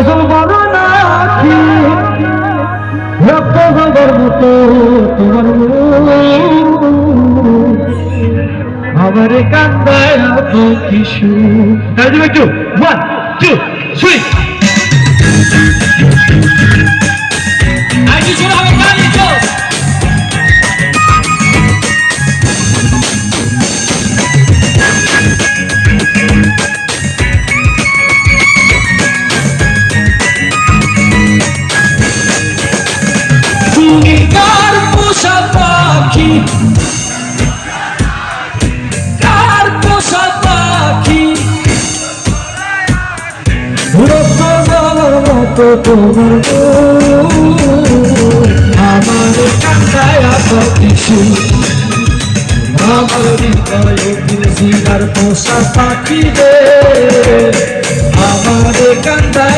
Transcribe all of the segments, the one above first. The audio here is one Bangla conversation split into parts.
গজল বড় নাকি? রক্ত কান্দায় তো কিছু। দেবে একটু। ওয়ান টু থ্রি মতো তোমার। আমার কান্দায় তো কিছু আমার হৃদয়ে তুলসীদার পোষা পাখি আমার কান্দায়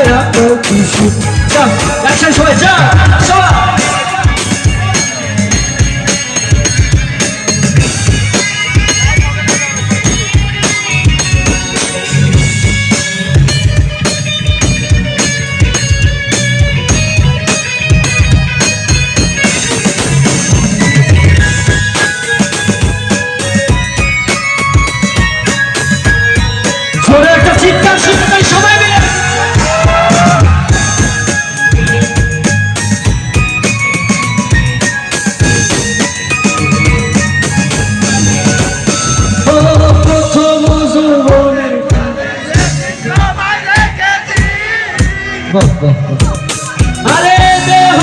আরে দেহ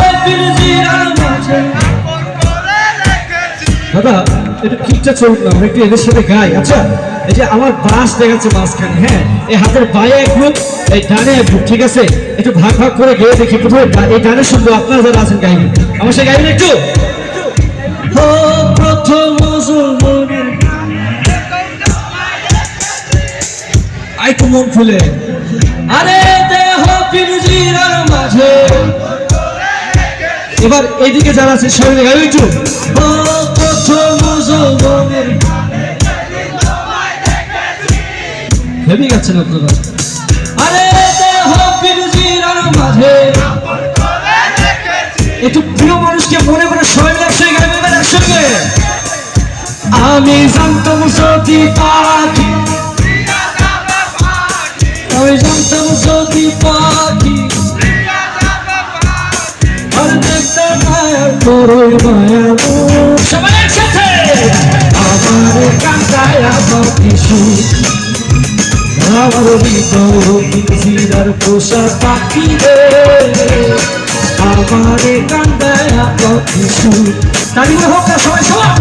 দাদা একটু ঠিকঠাক চলুন না একটু এদের সাথে গাই। আচ্ছা এই যে আমার বাস দেখাচ্ছে মাঝখানে হ্যাঁ? এই হাতের বায়ে এক গ্রুপ এই ডানে এক গ্রুপ ঠিক আছে? একটু ভাগ ভাগ করে গেয়ে দেখি প্রথমে এই ডানে শুনব, আপনারা যারা আছেন, গাইবেন। আমার সাথে গাইবেন একটু? আরে এবার এইদিকে যারা আছে, সবাই প্রথম যৌবনের ভেবে গেছেন আপনারা। আরে মাঝে। একটু প্রিয় মানুষকে মনে করে সবাই একসঙ্গে গাইবেন একসঙ্গে। আমি জানতাম যদি পাখি। আমি জানতাম যদি পাখি। তোরই মায়া সবাই একসাথে। আমার কান্দায় আমার কিছু আমার হৃদয় পোষা পাখি রে। আমার কান্দায় আমার কিছু হোক না সবাই সবাই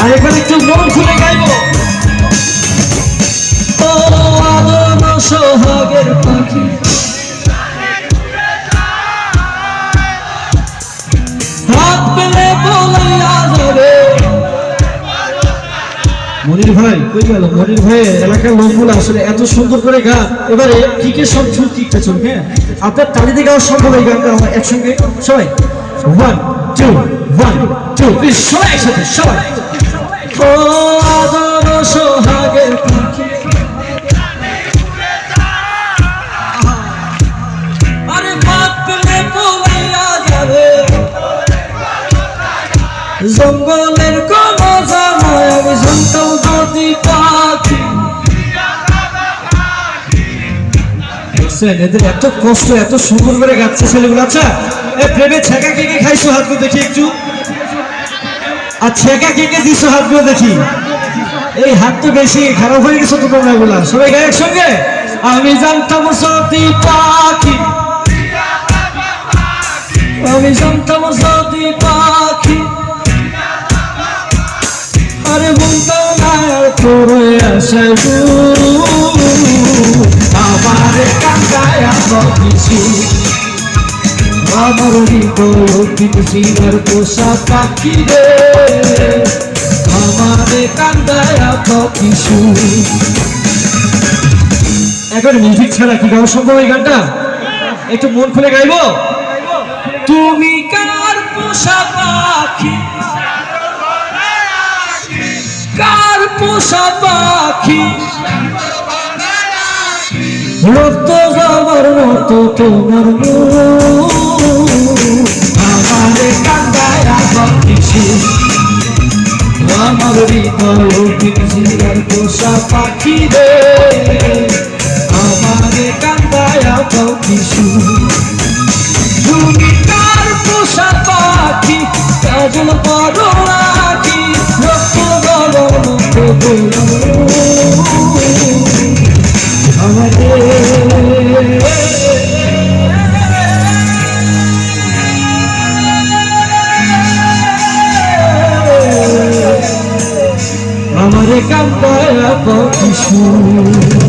আর এখানে একটু মন খুলে গাইবো। সোহাগের পাখি। মনির ভাই, কই গেল? মনির ভাই, এলাকার লোকগুলো আসলে এত সুন্দর করে গান। এবারে ঠিকই সব সুর ঠিকটা চলবে হ্যাঁ? আপনার তালি দিয়ে গাওয়া সম্ভব এই গানটা আমার একসঙ্গে, সবাই? ওয়ান টু ওয়ান টু সবাই একসাথে, সবাই। জঙ্গলের এদের এত কষ্ট, এত সুন্দর করে গাচ্ছে ছেলেগুলো আচ্ছা প্রেমে ছেঁকা কে খাইছো হাতগুলো দেখি একটু। আর ছেঁকা কে কে দিছো হাতগুলো দেখি। এই হাত তো বেশি খারাপ হয়ে গেছে তো তোমরা গুলা সবাই একসঙ্গে? আমি জানতাম সতী পাখি। আমি জানতাম সতী পাখি। আরে বলতাম না তোর আশায় আমার কান্দায় আমার হৃদয় পিছিয়ে পোষা পাখি রে আমারে কান্দায় এখন মিউজিক ছাড়া কি গাওয়া সম্ভব এই গানটা? একটু মন খুলে গাইবো? তুমি কার পোষা পাখি? কার পোষা পাখি? রক্ত যাবার মতো তোমার মুখ। আমার হৃদয় পিছিয়ার পোষা পাখি রে আমারে কান্দায় আবার কিছু তুমি কার পোষা পাখি, কাজল বড় রাখি, রক্ত গরম কান্দায় কিছু